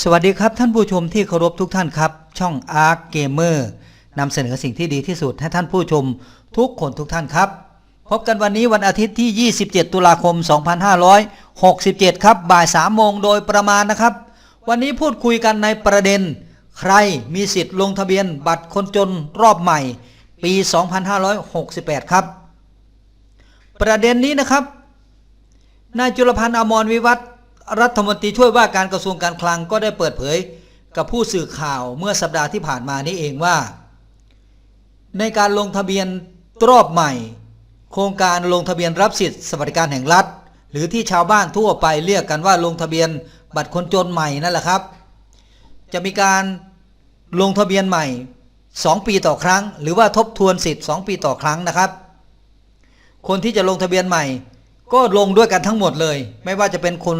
สวัสดีครับท่านผู้ชมที่เคารพทุกท่านครับ ช่อง Arc Gamer นำเสนอสิ่งที่ดีที่สุดให้ท่านผู้ชมทุกคนทุกท่านครับ พบกันวันนี้วันอาทิตย์ที่ 27 ตุลาคม 2567 ครับ บ่าย 3 โมงโดยประมาณนะครับ วันนี้พูดคุยกันในประเด็น ใครมีสิทธิ์ลงทะเบียนบัตรคนจนรอบใหม่ ปี 2568 ครับ ประเด็นนี้นะครับนายจุลพันธ์อมรวิวัฒน์ รัฐมนตรีช่วยว่าการกระทรวงการคลังก็ได้เปิดเผยกับผู้สื่อข่าวเมื่อสัปดาห์ที่ผ่านมานี้เองว่า ในการลงทะเบียนรอบใหม่ โครงการลงทะเบียนรับสิทธิสวัสดิการแห่งรัฐ หรือที่ชาวบ้านทั่วไปเรียกกันว่าลงทะเบียนบัตรคนจนใหม่นั่นแหละครับ จะมีการลงทะเบียนใหม่ 2 ปีต่อครั้ง หรือว่าทบทวนสิทธิ์ 2 ปีต่อครั้งนะครับ คนที่จะลงทะเบียนใหม่ ก็ลงด้วยกันทั้งหมดเลย ไม่ว่าจะเป็นคน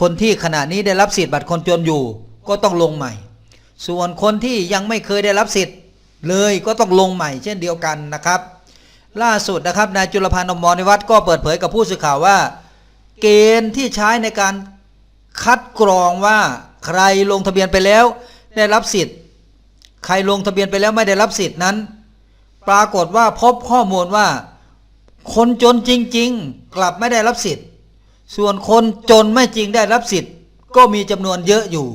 คนที่ขณะนี้ได้รับสิทธิ์บัตรคนจนอยู่ ก็ต้องลงใหม่ ส่วนคนที่ยังไม่เคยได้รับสิทธิ์เลยก็ต้องลงใหม่ เช่นเดียวกันนะครับ ล่าสุดนะครับนายจุลพันธ์อมรนิวัฒน์ก็เปิดเผยกับผู้สื่อข่าวว่า เกณฑ์ที่ใช้ในการคัดกรองว่าใครลงทะเบียนไปแล้ว ได้รับสิทธิ์ ใครลงทะเบียนไปแล้วไม่ได้รับสิทธิ์นั้น ปรากฏว่าพบข้อมูลว่า คนจนจริง ๆ กลับไม่ได้รับสิทธิ์ ส่วนคนจนไม่จริงได้รับสิทธิ์ ก็มีจำนวนเยอะอยู่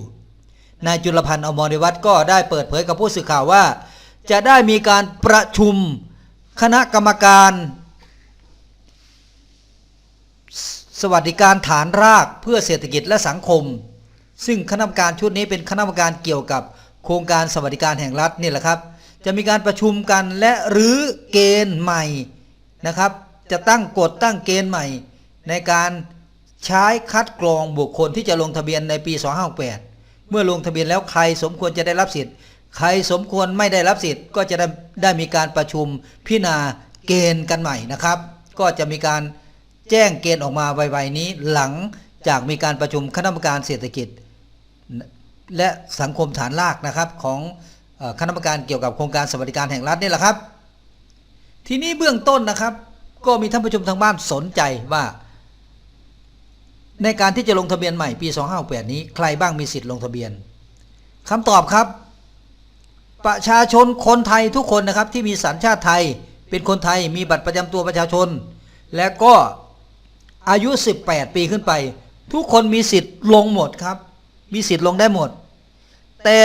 นายจุลพันธ์อมรวัฒน์ก็ได้เปิดเผยกับผู้สื่อข่าวว่า จะได้มีการประชุมคณะกรรมการ สวัสดิการฐานรากเพื่อเศรษฐกิจและสังคม ซึ่งคณะกรรมการชุดนี้เป็นคณะกรรมการเกี่ยวกับโครงการสวัสดิการแห่งรัฐนี่แหละครับ จะมีการประชุมกันและหรือเกณฑ์ใหม่นะครับ จะตั้งกฎตั้งเกณฑ์ใหม่ในการ ใช้คัดกรองบุคคลที่จะลงทะเบียนในปี 2568 เมื่อลงทะเบียนแล้วใครสมควรจะได้รับสิทธิ์ ใครสมควรไม่ได้รับสิทธิ์ก็จะได้ได้มีการประชุมพิจารณาเกณฑ์กันใหม่นะครับ ก็จะมีการแจ้งเกณฑ์ออกมาไวๆนี้หลังจากมีการประชุมคณะกรรมการเศรษฐกิจ และสังคมฐานรากนะครับของคณะกรรมการเกี่ยวกับโครงการสวัสดิการแห่งรัฐนี่แหละครับ ทีนี้เบื้องต้นนะครับ ก็มีท่านผู้ชมทางบ้านสนใจว่า ในการที่จะลงทะเบียนใหม่ปี 2568 นี้ ใครบ้างมีสิทธิ์ลงทะเบียนคำตอบครับ ประชาชนคนไทยทุกคนนะครับที่มีสัญชาติไทยเป็นคนไทยมีบัตรประจำตัวประชาชน และก็อายุ 18 ปีขึ้นไป ทุกคนมีสิทธิ์ลงหมดครับ มีสิทธิ์ลงได้หมด แต่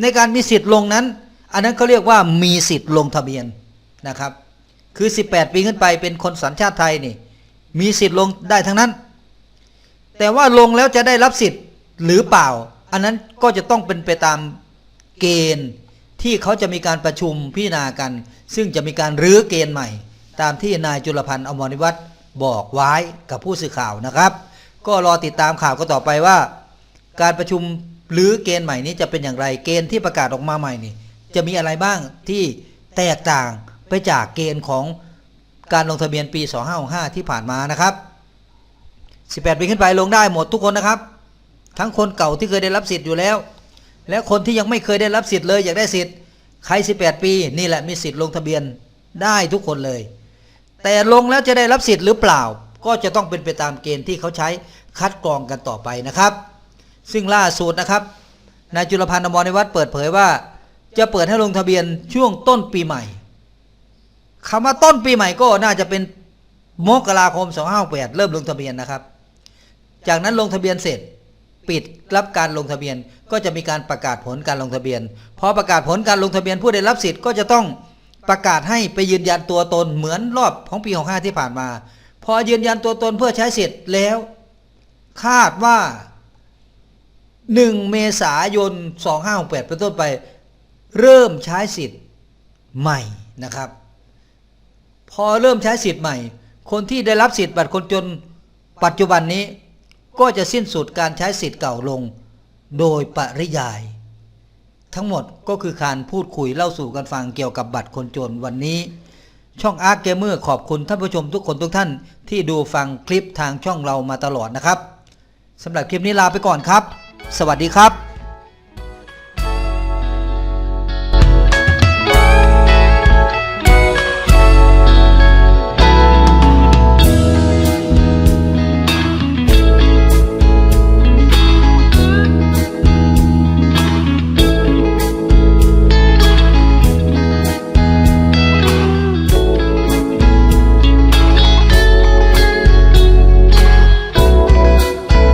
ในการมีสิทธิ์ลงนั้น อันนั้นเขาเรียกว่ามีสิทธิ์ลงทะเบียนนะครับ คือ 18 ปีขึ้นไปเป็นคนสัญชาติไทยนี่ มีสิทธิ์ลงได้ทั้งนั้น แต่ว่าลงแล้วจะได้รับสิทธิ์หรือเปล่า อันนั้นก็จะต้องเป็นไปตามเกณฑ์ที่เขาจะมีการประชุมพิจารณากัน ซึ่งจะมีการรื้อเกณฑ์ใหม่ ตามที่นายจุลพันธ์อมรนิวัฒน์บอกไว้กับผู้สื่อข่าวนะครับ ก็รอติดตามข่าวก็ต่อไปว่า การประชุมหรือเกณฑ์ใหม่นี้จะเป็นอย่างไรเกณฑ์ที่ประกาศออกมาใหม่นี่ จะมีอะไรบ้างที่แตกต่างไปจากเกณฑ์ของการลงทะเบียนปี 2565 ที่ผ่านมานะครับ 18 ปีขึ้นไปลงได้หมดทุกคนนะครับ ทั้งคนเก่าที่เคยได้รับสิทธิ์อยู่แล้ว และคนที่ยังไม่เคยได้รับสิทธิ์เลยอยากได้สิทธิ์ใคร 18 ปีนี่แหละมีสิทธิ์ลงทะเบียนได้ทุกคนเลย แต่ลงแล้วจะได้รับสิทธิ์หรือเปล่า ก็จะต้องเป็นไปตามเกณฑ์ที่เขาใช้คัดกรองกันต่อไปนะครับ ซึ่งล่าสุดนะครับนายจุลพันธ์อมรในวัดเปิดเผยว่า จะเปิดให้ลงทะเบียนช่วงต้นปีใหม่คำว่าต้นปีใหม่ก็น่าจะเป็นมกราคม 2568เริ่มลงทะเบียนนะครับ จากนั้นลงทะเบียนเสร็จ ปิดรับการลงทะเบียนก็จะมีการประกาศผลการลงทะเบียนพอประกาศผลการลงทะเบียนผู้ได้รับสิทธิ์ก็จะต้องประกาศให้ไปยืนยันตัวตนเหมือนรอบของปี65ที่ผ่านมา พอยืนยันตัวตนเพื่อใช้สิทธิ์แล้ว คาดว่า 1 เมษายน 2568เป็นต้นไป เริ่มใช้สิทธิ์ใหม่นะครับ พอเริ่มใช้สิทธิ์ใหม่ คนที่ได้รับสิทธิ์บัตรคนจนปัจจุบันนี้ ก็จะสิ้นสุดการใช้สิทธิ์เก่าลง โดยปริยาย ทั้งหมดก็คือการพูดคุยเล่าสู่กันฟังเกี่ยวกับบัตรคนจนวันนี้ ช่องอาร์เกมเมอร์ขอบคุณท่านผู้ชมทุกคนทุกท่าน ที่ดูฟังคลิปทางช่องเรามาตลอดนะครับสำหรับคลิปนี้ลาไปก่อนครับ สวัสดีครับ